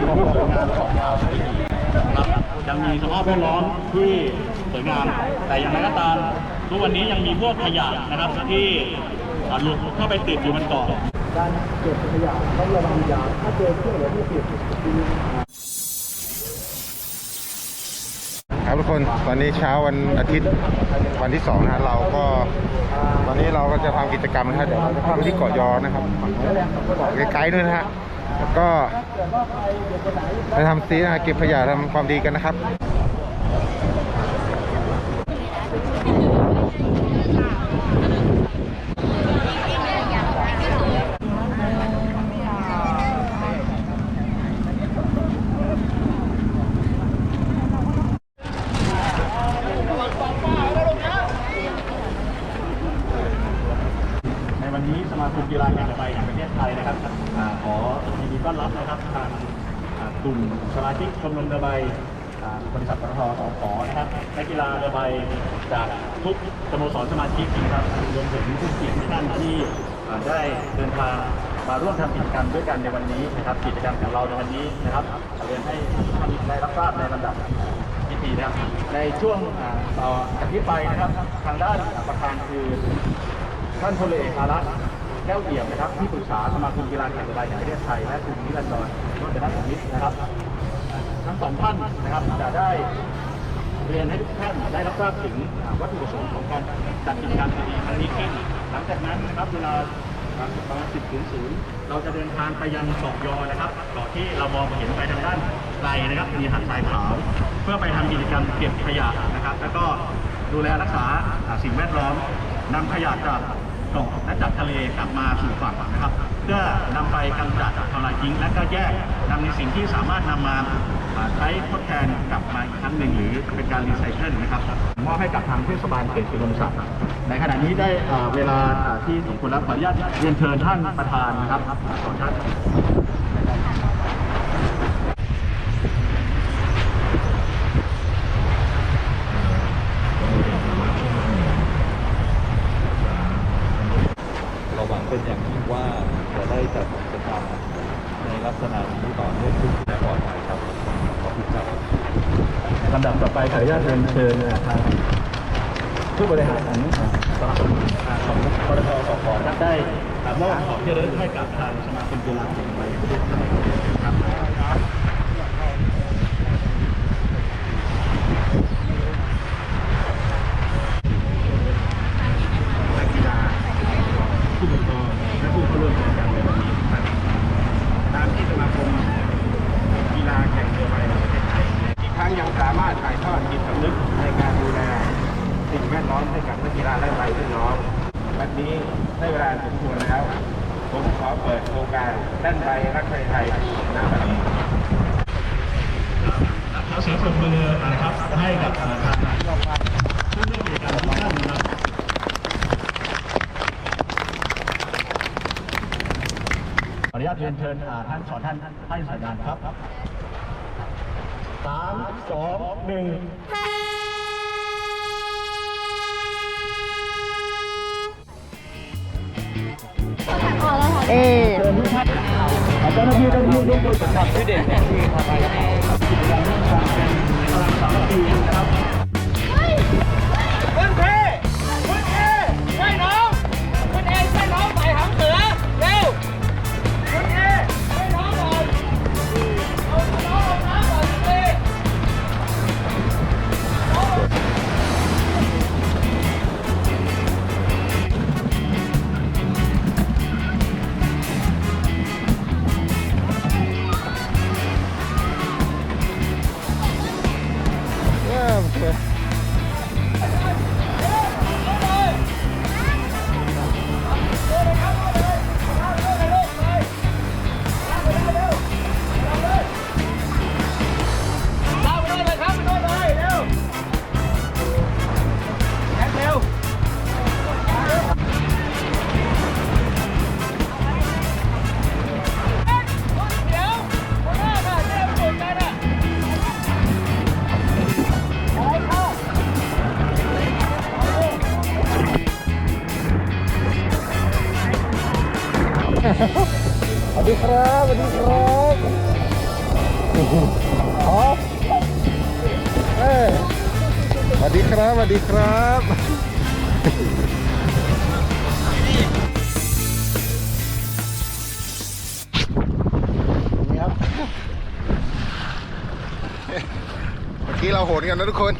ที่สวยงามของอ่าวไทยครับยังมีสภาพแวดล้อมที่สวยงาม แต่อย่างไรก็ตามทุกวันนี้ยังมีพวกขยะนะครับที่หลุดเข้าไปติดอยู่บนเกาะการเก็บขยะต้องระวังอย่างถ้าเจอเครื่องหลือที่ติดครับทุกคนตอนนี้เช้าวันอาทิตย์วันที่สองนะฮะเราก็ตอนนี้เราก็จะทำกิจกรรมนะฮะเดี๋ยวเราจะข้าไปที่เกาะยอนะครับเกาะไกลๆด้วยนะฮะ แล้วก็ไปทำซีนะเก็บขยะทำความดีกันนะครับ ในวันนี้สมาค มกีฬาแห่งปทศแห่งประเทศไทยนะครับขอยินดีต้อนรับนะครับทางกลุ่มสมาชิกชมรมเรือใบบริษัทปตทสขนะครับนักกีฬาเรือใบจากทุกสโมสรสมาชิกนะครับรวมถึงผู้เกียรติทุกท่านที่ได้เดินทางมาร่วมทำกิจกรรมด้วยกันในวันนี้นะครับกิจกรรมของเราในวันนี้นะครับเรียนให้ท่านได้รับทราบในลำดับพิธีนะครับในช่วงต่อจากนี้ไปนะครับ ทางด้านประธานคือท่านพลเอกอารักษ์ แก้วเอี่ยมนะครับที่ปรึกษาสมาคมกีฬาแข่งเรือใบแห่งประเทศไทย และคุณนิรันดรรจนสมิทธิ์นะครับ ทั้งสองท่านนะครับจะได้เรียนให้ทุกท่านได้รับทราบถึงวัตถุประสงค์ของการจัดกิจกรรมดีๆครั้งนี้ขึ้นหลังจากนั้นนะครับเวลาประมาณ10ถึง0เราจะเดินทางไปยังเกาะยอนะครับเกาะที่เรามองเห็นไปทางด้านไกลนะครับมีหาดทรายขาว เพื่อไปทำกิจกรรมเก็บขยะนะครับ แล้วก็ดูแลรักษาอ่าสิ่งแวดล้อมนำขยะจาก เกาะและจากทะเลกลับมาสู่ฝั่งนะครับ เพื่อนำไปกำจัดทำลายทิ้งและก็แยกนำในสิ่งที่สามารถนำมามาใช้ทดแทนกลับมาอีกครั้งหนึ่งหรือเป็นการรีไซเคิลนะครับมอบให้กับทางเทศบาลเขตอุดมศักดิ์ในขณะนี้ได้เวลาที่สมควรแล้วขออนุญาตเรียนเชิญท่านประธานนะครับขอท่านเราหวังเป็นอย่างยิ่งว่า จะได้จัดกิจกรรมในลักษณะนี้ต่อเนื่องขึ้นและปลอดภัยครับขอบคุณครับลำดับต่อไปขออนุญาตเรียนเชิญทางผู้บริหารของสมาคมของปตทสพท่ได้มอบของที่ระลึกให้กับทางสมาคมกีฬาแห่งประเทศไทยครับนักกีฬาผู้ปกครองและผู้เข้าร่วมกิจกรรมในวันนี้ครับตามที่สมาคม กีฬาแข่งเรือใบแห่งประเทศไทยอีกทั้งยังสามารถถ่ายทอดจิตสำนึกในการดูแลสิ่งแวดล้อมให้กับนักกีฬาและใบพี่น้องวันนี้ได้เวลาสมควรแล้ว ผมขอเปิดโครงการด้านใบรักไทยไทยณบัดนี้ขอเสียงปรบมือนะครับให้กับทางผู้ร่วมกิจกรรมทุกท่านนะครับ ขออนุญาตเรียนเชิญอ่าท่านขอท่านให้สัญญาณครับสามสองหนึ่งเออเชิญทุกท่านเจ้าหน้าที่เจ้าหน้าที่ร่วมมือกับที่เด็กที่ทำไปกิจกรรมร่ว Okay. ับสวัสดีครับเอ้ยสวัสดีครับสวัสดีครับนี่ครับ เมื่อกี้เราโหนกันนะทุกคน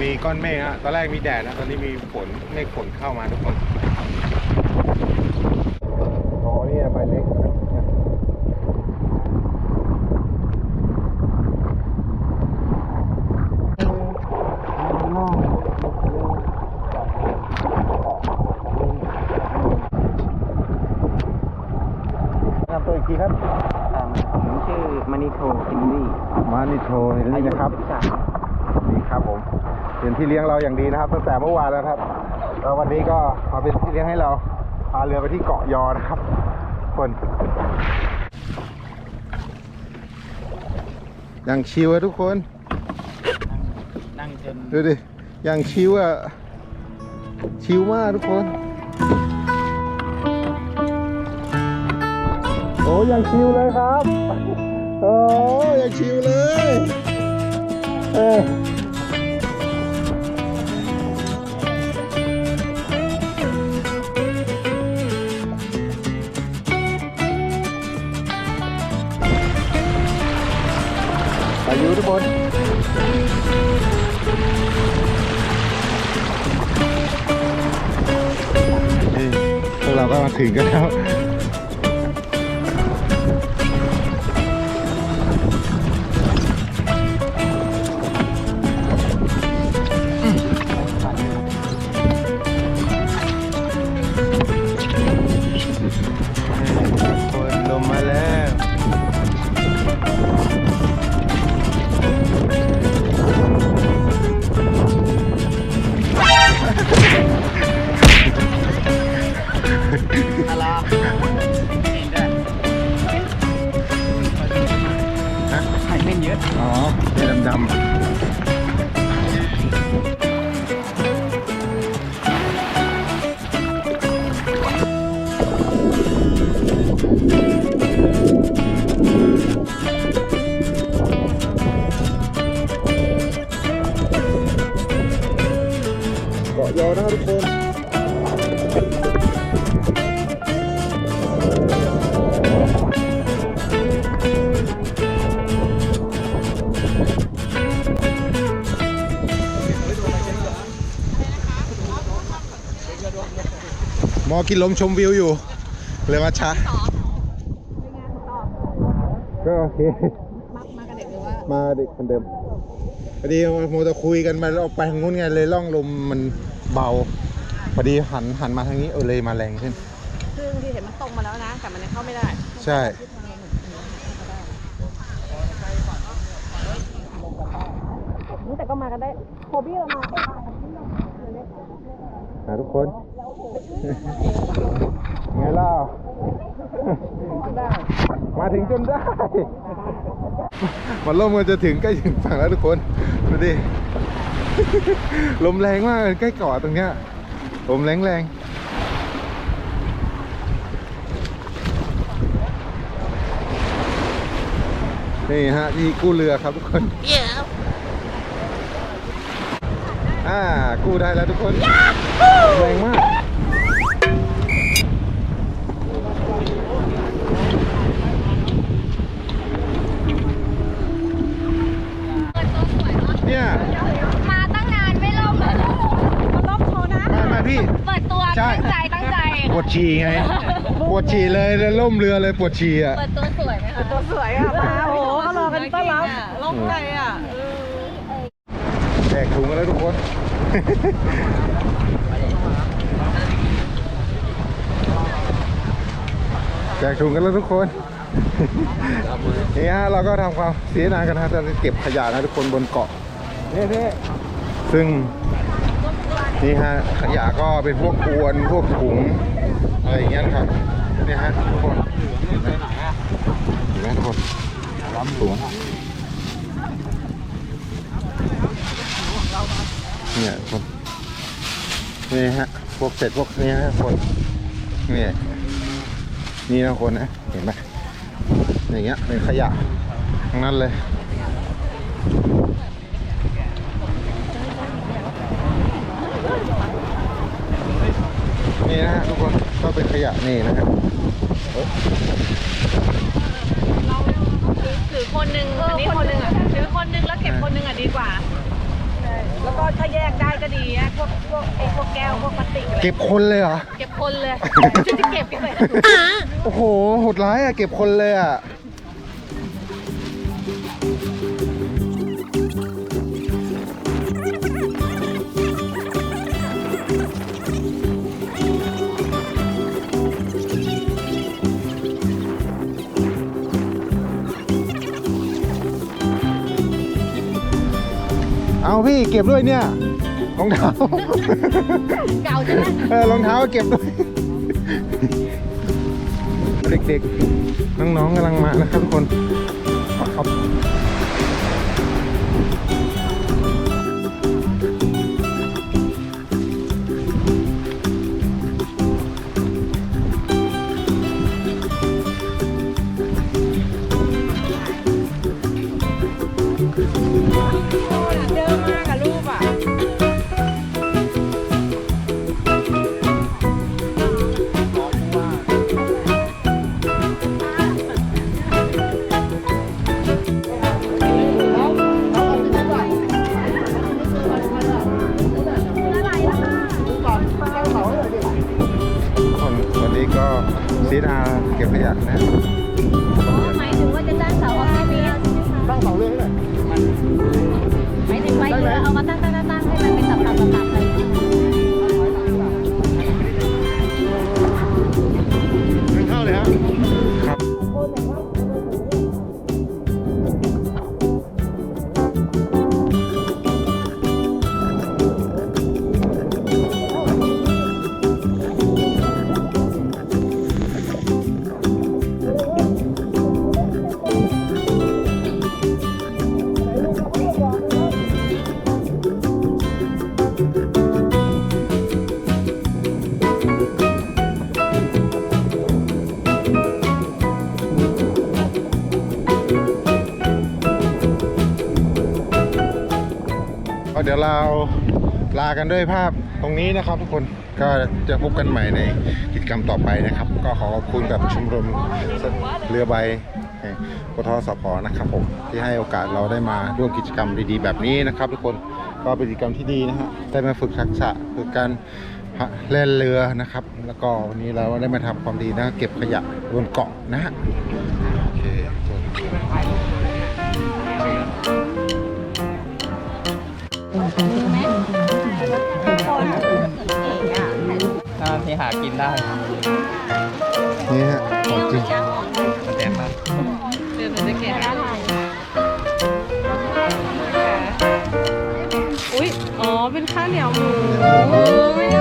มีก้อนเมฆฮะตอนแรกมีแดดนะ ตอนนี้มีฝนเมฆฝนเข้ามาทุกคนอ๋อนี่ใบเล็กนะนำตัวอีกทีครับผมชื่อมานิโทคินดี้มานิโทเห็นนี่นะครับนี่ครับผม เป็นที่เลี้ยงเราอย่างดีนะครับ ตั้งแต่เมื่อวานแล้วครับแล้ววันนี้ก็มาเป็นที่เลี้ยงให้เราพาเรือไปที่เกาะยอนะครับ คนอย่างชิวอะทุกคน นั่งจนดูดิอย่างชิวอะชิวมากทุกคน โอ้อย่างชิวเลยครับ โอ้อย่างชิวเลย เออ ถึงกันแล้ว กินลมชมวิวอยู่ เลยมาช้าก็โอเค มากับเด็กหรือว่ามาเด็กคนเดิมพอดีโมจะคุยกันมาแล้วออกไปทางนู้นไงเลยล่องลมมันเบาพอดีหันหันมาทางนี้เออเลยมาแรงขึ้นคือบางทีเห็นมันตรงมาแล้วนะ แต่มันยังเข้าไม่ได้ใช่ แต่ก็มากันได้โฮบี้เรามาเอ๊ะหาทุกคน ไงเล่า มาถึงจนได้ มันล่มมันจะถึงใกล้ถึงฝั่งแล้วทุกคน ดูดิ ลมแรงมากใกล้เกาะตรงเนี้ย ลมแรงแรงนี่ฮะที่กู้เรือครับทุกคน อ่า กู้ได้แล้วทุกคน แรงมาก เนี่ย มาตั้งนานไม่ล่มเลยมันล่มโชว์นะมามาพี่ เปิดตัวใช่ ตั้งใจตั้งใจ ปวดฉี่ไง ปวดฉี่เลยแล้วล่มเรือเลยปวดฉี่อะ เปิดตัวสวยไหมคะตัวสวยอะมาโอ้โหเขารอกันต้อนรับล่มใจอะ แจกถุงกันแล้วทุกคน แจกถุงกันแล้วทุกคน นี่ฮะเราก็ทำความเสียนานกันนะจะเก็บขยะนะทุกคนบนเกาะ นี่นี่ซึ่งนี่ฮะขยะก็เป็นพวกอวนพวกถุงอะไรอย่างเงี้ยครับนี่ฮะทุกคนเห็นไหมเห็นไหมทุกคนล้ำถุงเนี่ยทุกคนนี่ฮะพวกเศษพวกนี้ฮะคนนี่นี่นะคนนะเห็นไหมอย่างเงี้ยเป็นขยะทั้งนั้นเลย นี่นะฮะทุกคนก็เป็นข ยะนี่นะครับถือคนหนึ่งอันนี้คนหนึ่งอะถือคนหนึ่งแล้วเก็บคนหนึ่งอะดีกว่า แล้วก็ถ้าแยกได้ก็ดีนะพวกพวกไอ้พวกแก้วพวกพลาสติกอะไรเก็บคนเลยเหรอ เก็บคนเลยฉันจะเก็บไปใส่ถุงโอ้โหโหดร้ายอะเก็บคนเลยอะ พี่เก็บด้วยเนี่ยรองเท้าเก่าใช่ไหมเออรองเท้าเก็บด้วย เด็กๆ น้องๆกำลังมานะครับทุกคน ดี๋ยวเราลากันด้วยภาพตรงนี้นะครับ ทุกคนก็จะพบกันใหม่ในกิจกรรมต่อไปนะครับ ก็ขอขอบคุณกับชมรมเรือใบแห่งปทสพนะครับผมที่ให้โอกาสเราได้มาร่วมกิจกรรมดีๆ แบบนี้นะครับ ทุกคนก็เป็นกิจกรรมที่ดีนะฮะได้มาฝึกทักษะฝึกการเล่นเรือนะครับ แล้วก็วันนี้เราได้มาทำความดีนะ เก็บขยะบนเกาะนะฮะโอเค ถ้าที่หากินได้นี่ฮะของจริงมันแดงมากเดี๋ยวหนูจะเก็บให้อุ้ยอ๋อ เป็นข้าวเหนียวหมู